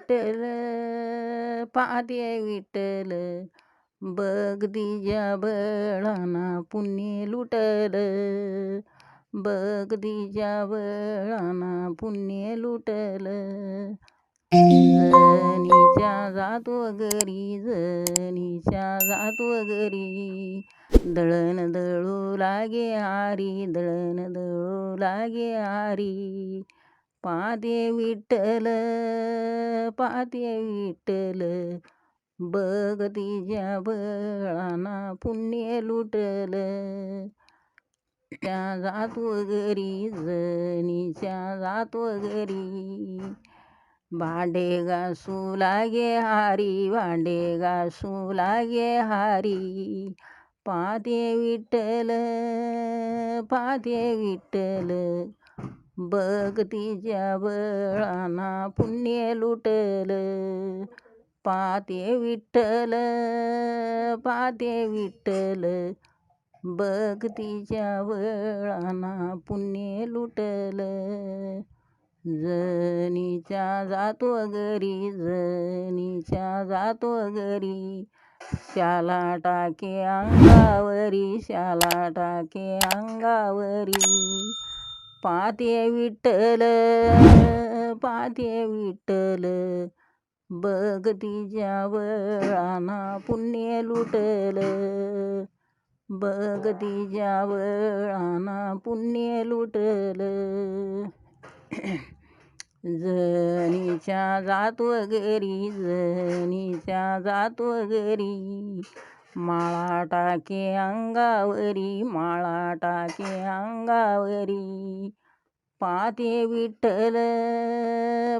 विठ्ठल पाहते विठ्ठल बघ बळाना पुण्य लुटल बघ बळाना पुण्य लुटल जनीच्या जातो घरी जनीच्या जातो घरी दळण दळू लागे आरी दळण दळू लागे आरी पाहते विठ्ठल पाहते विठ्ठल बघ तिच्या बळाना पुण्य लुटल त्या जातो घरी जनीच्या जातो घरी भांडे घासू लागे हारी भांडे घासू लागे हारी पाहते विठ्ठल पाहते विठ्ठल बघ तिच्या बळाना पुण्य लुटल. पाते विठ्ठल पाते विठ्ठल. बघ तिच्या बळाना पुण्य लुटल. जनीच्या जातो घरी जनीच्या जातो घरी. शाला टाके अंगावरी शाला टाके अंगावरी. पाहते विठ्ठल पाहते विठ्ठल बघ तिच्या वळाना पुण्य लुटल बघ तिच्या वळाना पुण्य लुटल जनीच्या जात घरी जनीच्या जात घरी माळा टाके अंगावरी माळा टाके अंगावरी पाते विठ्ठल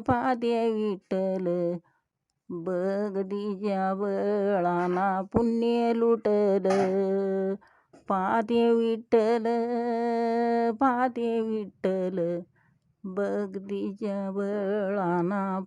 पाते विठ्ठल बघ तिच्या बळाना पुण्य लुटल पाते विठ्ठल पाते विठ्ठल बगदीच्या वळाना बळाना